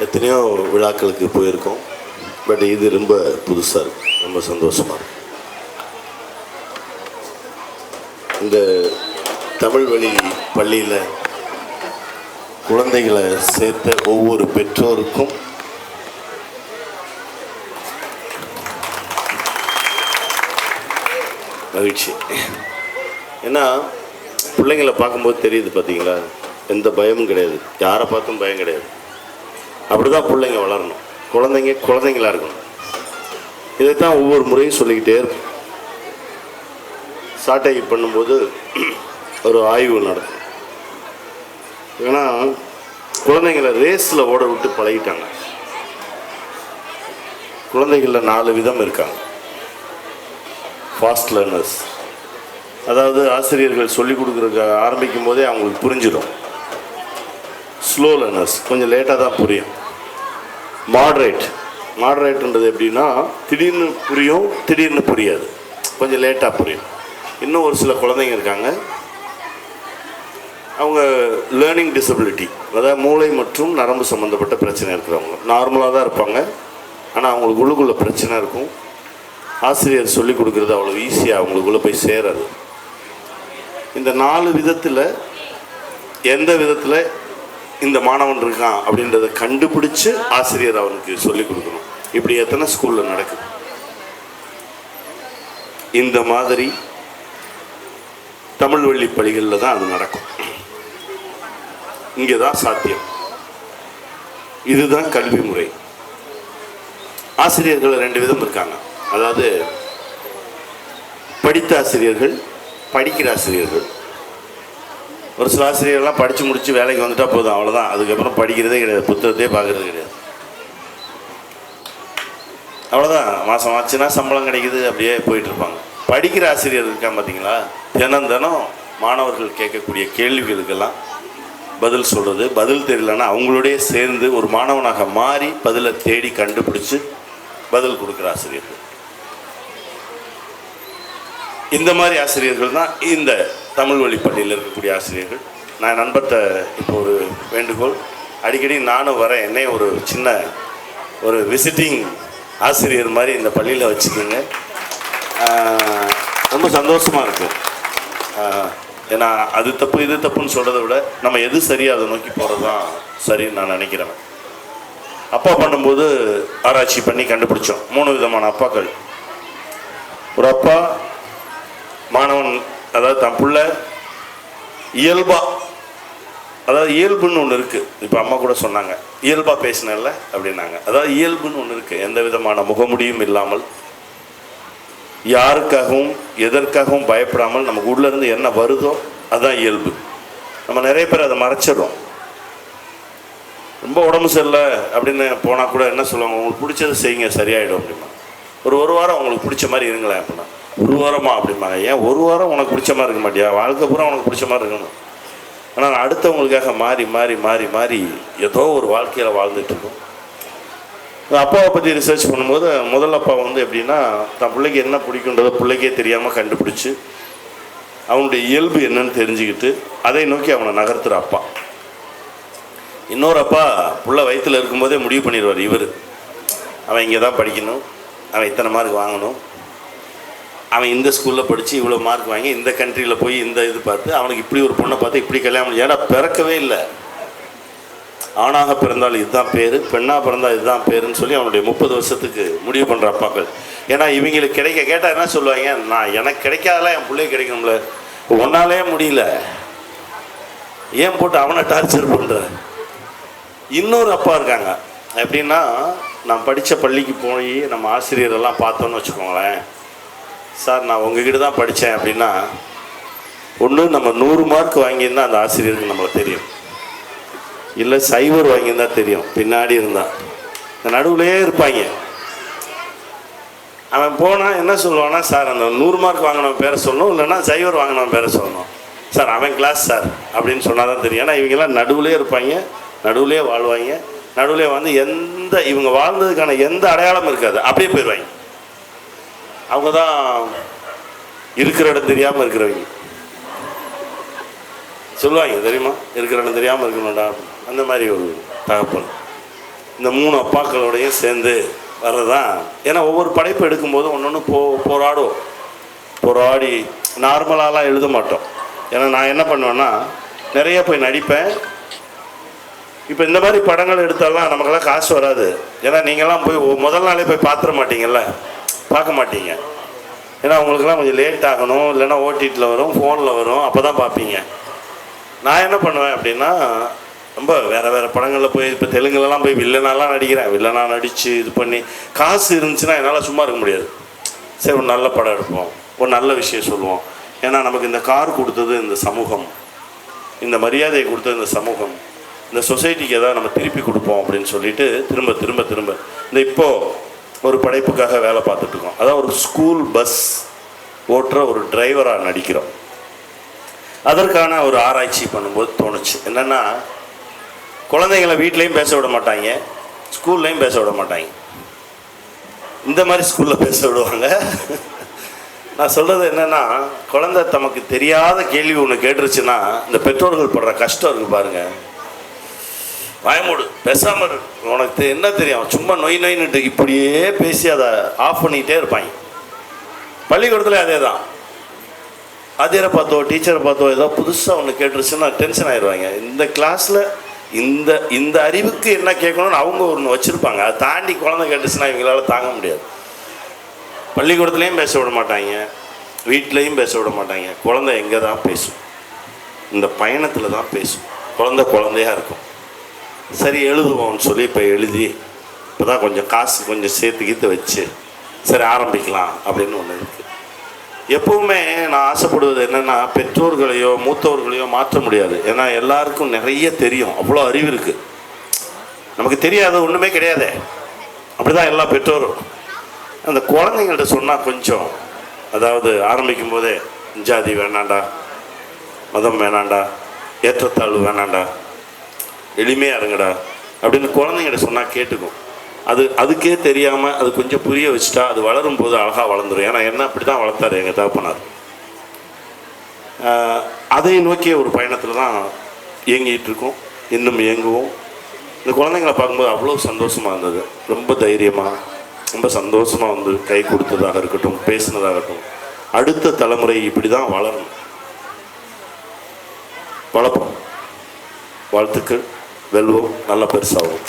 எத்தனையோ விழாக்களுக்கு போயிருக்கோம். பட் இது ரொம்ப புதுசாக இருக்கும் ரொம்ப சந்தோஷமாக இருக்கு. இந்த தமிழ் வழி பள்ளியில் குழந்தைகளை சேர்த்த ஒவ்வொரு பெற்றோருக்கும் மகிழ்ச்சி. ஏன்னா பிள்ளைங்களை பார்க்கும்போது தெரியுது பார்த்தீங்களா எந்த பயமும் கிடையாது. யாரை பார்த்தும் பயம் கிடையாது. அப்படிதான் பிள்ளைங்க வளரணும். குழந்தைங்க குழந்தைங்களா இருக்கணும். இதைத்தான் ஒவ்வொரு முறையும் சொல்லிக்கிட்டே இருக்கும். சாட்டை பண்ணும்போது ஒரு ஆய்வு நடக்கும். ஏன்னா குழந்தைங்களை ரேஸில் ஓட விட்டு பழகிட்டாங்க. குழந்தைகளில் நாலு விதம் இருக்காங்க. ஃபாஸ்ட் லேர்னர்ஸ் அதாவது ஆசிரியர்கள் சொல்லிக் கொடுக்குறக்க ஆரம்பிக்கும் போதே அவங்களுக்கு புரிஞ்சிடும். ஸ்லோ லேர்னர்ஸ் கொஞ்சம் லேட்டாக தான் புரியும். மாட்ரேட் மாட்ரேட்ன்றது எப்படின்னா திடீர்னு புரியும் திடீர்னு புரியாது. கொஞ்சம் லேட்டாக புரியும். இன்னும் ஒரு சில குழந்தைங்க இருக்காங்க. அவங்க லேர்னிங் டிசபிலிட்டி அதாவது மூளை மற்றும் நரம்பு சம்மந்தப்பட்ட பிரச்சனை இருக்கிறவங்க. நார்மலாக தான் இருப்பாங்க. ஆனால் அவங்களுக்கு உள்ளுக்குள்ள பிரச்சனை இருக்கும். ஆசிரியர் சொல்லிக் கொடுக்குறது அவ்வளோ ஈஸியாக அவங்களுக்குள்ளே போய் சேராது. இந்த நாலு விதத்தில் எந்த விதத்தில் இந்த மாணவன் இருக்கான் அப்படின்றத கண்டுபிடிச்சு ஆசிரியர் அவனுக்கு சொல்லி கொடுக்கணும். இப்படி எத்தனை ஸ்கூலில் நடக்குது? இந்த மாதிரி தமிழ் வழி பள்ளிகளில் தான் அது நடக்கும். இங்கே தான் சாத்தியம். இதுதான் கல்வி முறை. ஆசிரியர்கள் ரெண்டு விதம் இருக்காங்க. அதாவது படித்த ஆசிரியர்கள் படிக்கிற ஆசிரியர்கள் ஒரு சில ஆசிரியர்கள்லாம் படித்து முடித்து வேலைக்கு வந்துட்டால் போதும் அவ்வளோதான் அதுக்கப்புறம் படிக்கிறதே கிடையாது. புத்தகத்தையே பார்க்குறது கிடையாது. அவ்வளோதான் மாதம் ஆச்சுன்னா சம்பளம் கிடைக்குது அப்படியே போயிட்டு இருப்பாங்க படிக்கிற ஆசிரியர் இருக்கான் பார்த்தீங்களா தினம் தினம் மாணவர்கள் கேட்கக்கூடிய கேள்விகளுக்கெல்லாம் பதில் சொல்கிறது பதில் தெரியலன்னா அவங்களோடய சேர்ந்து ஒரு மாணவனாக மாறி பதிலை தேடி கண்டுபிடிச்சு பதில் கொடுக்குற ஆசிரியர்கள். இந்த மாதிரி ஆசிரியர்கள் தான் இந்த தமிழ் வழி பள்ளியில் இருக்கக்கூடிய ஆசிரியர்கள். நான் நண்பர்கிட்ட இப்போ ஒரு வேண்டுகோள். அடிக்கடி நானும் வரேன். என்னை ஒரு சின்ன ஒரு விசிட்டிங் ஆசிரியர் மாதிரி இந்த பள்ளியில் வச்சுக்கோங்க. ரொம்ப சந்தோஷமாக இருக்குது ஏன்னா அது தப்பு இது தப்புன்னு சொல்கிறத விட நம்ம எது சரியாக அதை நோக்கி போகிறது தான் சரின்னு நான் நினைக்கிறேன். அப்பா பண்ணும்போது ஆராய்ச்சி பண்ணி கண்டுபிடிச்சோம். மூணு விதமான அப்பாக்கள். ஒரு அப்பா மாணவன் அதாவது தன் பிள்ள இயல்பா அதாவது இயல்புன்னு ஒன்று இருக்குது இப்போ அம்மா கூட சொன்னாங்க இயல்பாக பேசினல அப்படின்னாங்க. அதாவது இயல்புன்னு ஒன்று இருக்குது எந்த விதமான முகமுடியும் இல்லாமல் யாருக்காகவும் எதற்காகவும் பயப்படாமல் நமக்கு உள்ளேருந்து என்ன வருதோ அதுதான் இயல்பு. நம்ம நிறைய பேர் அதை மறைச்சிடுறோம். ரொம்ப உடம்பு சரியில்லை அப்படின்னு போனால் கூட என்ன சொல்லுவாங்க உங்களுக்கு பிடிச்சதை செய்யுங்க சரியாயிடும் அப்படிமா ஒரு ஒரு வாரம் உங்களுக்கு பிடிச்ச மாதிரி இருங்களேன் அப்படின்னா. ஒரு வாரமா அப்படிம்பாங்க. ஏன் ஒரு வாரம் உனக்கு பிடிச்ச மாதிரி இருக்க மாட்டியா? வாழ்க்கை பூரா உனக்கு பிடிச்ச மாதிரி இருக்கணும். ஆனால் அடுத்தவங்களுக்காக மாறி மாறி மாறி மாறி ஏதோ ஒரு வாழ்க்கையில் வாழ்ந்துட்டுருக்கோம் அப்பாவை பற்றி ரிசர்ச் பண்ணும்போது முதல் அப்பா வந்து எப்படின்னா தன் பிள்ளைக்கு என்ன பிடிக்குன்றதை பிள்ளைக்கே தெரியாமல் கண்டுபிடிச்சி அவனுடைய இயல்பு என்னன்னு தெரிஞ்சுக்கிட்டு அதை நோக்கி அவனை நகர்த்துற அப்பா. இன்னொரு அப்பா புள்ள வயிற்றில் இருக்கும்போதே முடிவு பண்ணிடுவார் இவர். அவன் இங்கே தான் படிக்கணும். அவன் இத்தனை மார்க் வாங்கணும். அவன் இந்த ஸ்கூலில் படித்து இவ்வளோ மார்க் வாங்கி இந்த கண்ட்ரியில் போய் இந்த இது பார்த்து அவனுக்கு இப்படி ஒரு பொண்ணை பார்த்து இப்படி கல்யாணம் ஏன்னா பிறக்கவே இல்லை. ஆணாக பிறந்தால் இதுதான் பேர் பெண்ணாக பிறந்தால் இதுதான் பேருன்னு சொல்லி அவனுடைய முப்பது வருஷத்துக்கு முடிவு பண்ணுற அப்பாக்கள். ஏன்னா இவங்களுக்கு கிடைக்க கேட்டால் என்ன சொல்லுவாங்க? நான் எனக்கு கிடைக்காதெல்லாம் என் பிள்ளைய கிடைக்கணும்ல. ஒன்னாலே முடியல. ஏன் போட்டு அவனை டார்ச்சர் பண்ணுற இன்னொரு அப்பா இருக்காங்க. எப்படின்னா நான் படித்த பள்ளிக்கு போய் நம்ம ஆசிரியரெல்லாம் பார்த்தோன்னு வச்சுக்கோங்களேன். சார் நான் உங்ககிட்ட தான் படித்தேன் அப்படின்னா ஒன்று நம்ம நூறு மார்க் வாங்கியிருந்தால் அந்த ஆசிரியருக்கு நம்மளை தெரியும். இல்லை சைபர் வாங்கியிருந்தா தெரியும் பின்னாடி இருந்தால் இந்த நடுவுலையே இருப்பாங்க. அவன் போனால் என்ன சொல்லுவானா சார் அந்த நூறு மார்க் வாங்கினவன் பேரை சொல்லணும் இல்லைன்னா சைபர் வாங்கினவன் பேரை சொல்லணும். சார் அவன் கிளாஸ் சார் அப்படின்னு சொன்னால் தான் தெரியும். ஏன்னா இவங்கெல்லாம் நடுவுலேயே இருப்பாங்க நடுவுலேயே வாழ்வாங்க. நடுவில் வந்து எந்த இவங்க வாழ்ந்ததுக்கான எந்த அடையாளம் இருக்காது. அப்படியே போயிடுவாங்க அவங்க தான் இருக்கிற இடம் தெரியாமல் இருக்கிறவங்க. சொல்லுவாங்க தெரியுமா? இருக்கிற இடம் தெரியாமல் இருக்கணும்டா. அந்த மாதிரி ஒரு தகப்பன். இந்த மூணு அப்பாக்களோடையும் சேர்ந்து வர்றதுதான். ஏன்னா ஒவ்வொரு படைப்பு எடுக்கும்போது ஒன்று ஒன்று போ போராடுவோம். போராடி நார்மலாலாம் எழுத மாட்டோம். ஏன்னா நான் என்ன பண்ணுவேன்னா நிறைய போய் நடிப்பேன். இப்போ இந்த மாதிரி படங்கள் எடுத்தாலாம் நமக்கெல்லாம் காசு வராது. ஏன்னா நீங்கள்லாம் போய் முதல் நாளே போய் பார்த்துட மாட்டீங்கல்ல? பார்க்க மாட்டீங்க. ஏன்னா உங்களுக்குலாம் கொஞ்சம் லேட் ஆகணும். இல்லைன்னா ஓடிடியில் வரும் ஃபோனில் வரும் அப்போ தான் பார்ப்பீங்க. நான் என்ன பண்ணுவேன் அப்படின்னா ரொம்ப வேறு வேறு படங்களில் போய் இப்போ தெலுங்குலலாம் போய் வில்லனாலாம் நடிக்கிறேன். வில்லனா நடித்து இது பண்ணி காசு இருந்துச்சுன்னா என்னால் சும்மா இருக்க முடியாது. சரி ஒரு நல்ல படம் எடுப்போம். ஒரு நல்ல விஷயம் சொல்லுவோம். ஏன்னா நமக்கு இந்த கார் கொடுத்தது இந்த சமூகம். இந்த மரியாதையை கொடுத்தது இந்த சமூகம். இந்த சொசைட்டிக்கு ஏதாவது நம்ம திருப்பி கொடுப்போம் அப்படின்னு சொல்லிட்டு திரும்ப திரும்ப திரும்ப. இந்த இப்போ ஒரு படைப்புக்காக வேலை பார்த்துட்ருக்கோம் அதான் ஒரு ஸ்கூல் பஸ் ஓட்டுற ஒரு டிரைவராக நடிக்கிறோம். அதற்கான ஒரு ஆராய்ச்சி பண்ணும்போது தோணுச்சு. என்னென்னா குழந்தைங்களை வீட்லேயும் பேச விட மாட்டாங்க ஸ்கூல்லையும் பேச விட மாட்டாங்க. இந்த மாதிரி ஸ்கூலில் பேச விடுவாங்க. நான் சொல்கிறது என்னென்னா குழந்தை தமக்கு தெரியாத கேள்வி ஒன்று கேட்டுருச்சுன்னா இந்த பெற்றோர்கள் படுற கஷ்டம் இருக்குது பாருங்கள் பயமுடு பேசாம உனக்கு என்ன தெரியும்? சும்மா நொய் நொய்னுட்டு இப்படியே பேசி அதை ஆஃப் பண்ணிக்கிட்டே இருப்பாங்க பள்ளிக்கூடத்தில் அதே தான் அதேரை பார்த்தோ டீச்சரை பார்த்தோ ஏதோ புதுசாக ஒன்று கேட்டுருச்சுன்னா டென்ஷன் ஆயிடுவாங்க. இந்த கிளாஸில் இந்த இந்த அறிவுக்கு என்ன கேட்கணும்னு அவங்க ஒன்று வச்சுருப்பாங்க. அதை தாண்டி குழந்தை கேட்டுச்சுன்னா இவங்களால தாங்க முடியாது. பள்ளிக்கூடத்துலேயும் பேச விட மாட்டாங்க. வீட்லேயும் பேச விட மாட்டாங்க. குழந்தை எங்கே தான் பேசும்? இந்த பயணத்தில் தான் பேசும். குழந்தை குழந்தையா இருக்கும். சரி எழுதுவோம்னு சொல்லி இப்போ எழுதி இப்போ தான் கொஞ்சம் காசு கொஞ்சம் சேர்த்து கீத்து வச்சு சரி ஆரம்பிக்கலாம் அப்படின்னு ஒன்று இருக்குது எப்போவுமே நான் ஆசைப்படுவது என்னென்னா பெற்றோர்களையோ மூத்தவர்களையோ மாற்ற முடியாது. ஏன்னா எல்லாருக்கும் நிறைய தெரியும். அவ்வளோ அறிவு இருக்குது நமக்கு தெரியாத ஒன்றுமே கிடையாதே. அப்படிதான் எல்லா பெற்றோரும். அந்த குழந்தைங்கள்ட்ட சொன்னால் கொஞ்சம் அதாவது ஆரம்பிக்கும் போதே ஜாதி வேணாண்டா மதம் வேணாண்டா ஏற்றத்தாழ்வு வேணாண்டா எளிமையாக இருங்கடா அப்படின்னு குழந்தைங்கிட்ட சொன்னால் கேட்டுக்கும். அது அதுக்கே தெரியாமல் அது கொஞ்சம் புரிய வச்சுட்டா அது வளரும் போது அழகாக வளர்ந்துடும் ஏன்னா என்ன அப்படி தான் வளர்த்தாரு எங்கள் தகப்பனார். அதை நோக்கிய ஒரு பயணத்தில் தான் இயங்கிட்டு இருக்கோம். இன்னும் இயங்குவோம். இந்த குழந்தைங்களை பார்க்கும்போது அவ்வளோ சந்தோஷமாக இருந்தது. ரொம்ப தைரியமாக ரொம்ப சந்தோஷமாக வந்து கை கொடுத்ததாக இருக்கட்டும் பேசினதாகட்டும் அடுத்த தலைமுறை இப்படி தான் வளரணும். வளர்ப்போம். வாழ்த்துக்கள். வெல்வோம் நல்ல பெருசாகும்